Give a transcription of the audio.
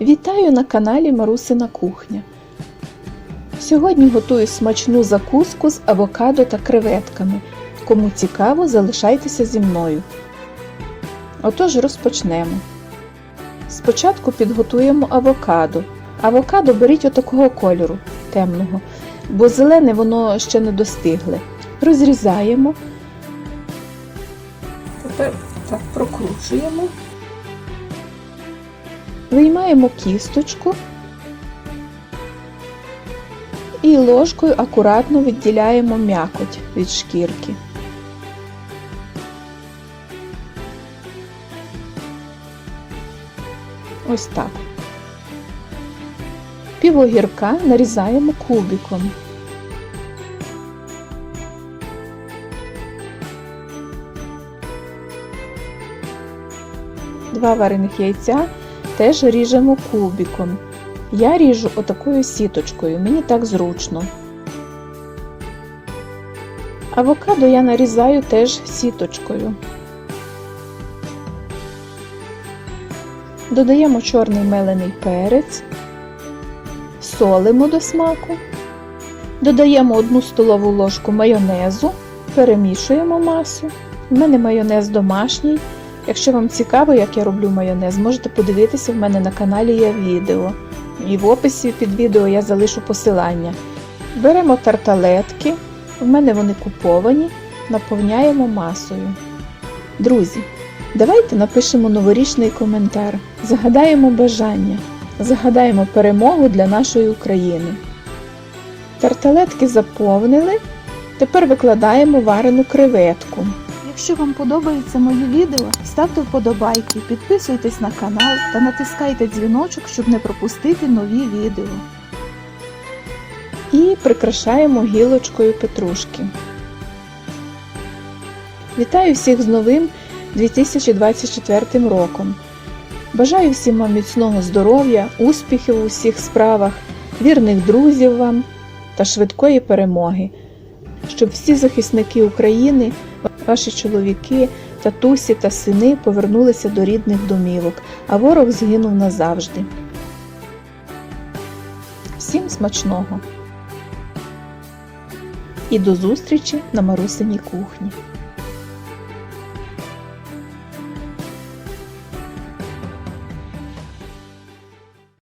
Вітаю на каналі Марусина Кухня. Сьогодні готую смачну закуску з авокадо та креветками. Кому цікаво, залишайтеся зі мною. Отож розпочнемо. Спочатку підготуємо авокадо. Авокадо беріть отакого кольору темного, бо зелене воно ще не достигле. Розрізаємо. Тепер так прокручуємо. Виймаємо кісточку і ложкою акуратно відділяємо м'якоть від шкірки. Ось так. Півогірка нарізаємо кубиком. Два варених яйця теж ріжемо кубиком. Я ріжу отакою сіточкою, мені так зручно. Авокадо я нарізаю теж сіточкою. Додаємо чорний мелений перець, солимо до смаку, додаємо 1 столову ложку майонезу, перемішуємо масу. У мене майонез домашній. Якщо вам цікаво, як я роблю майонез, можете подивитися в мене на каналі є відео. І в описі під відео я залишу посилання. Беремо тарталетки, в мене вони куповані, наповняємо масою. Друзі, давайте напишемо новорічний коментар, загадаємо бажання, загадаємо перемогу для нашої України. Тарталетки заповнили, тепер викладаємо варену креветку. Якщо вам подобається моє відео, ставте вподобайки, підписуйтесь на канал та натискайте дзвіночок, щоб не пропустити нові відео. І прикрашаємо гілочкою петрушки. Вітаю всіх з новим 2024 роком. Бажаю всім вам міцного здоров'я, успіхів у всіх справах, вірних друзів вам та швидкої перемоги, щоб всі захисники України ваші чоловіки, татусі та сини повернулися до рідних домівок, а ворог згинув назавжди. Всім смачного! І до зустрічі на Марусиній кухні!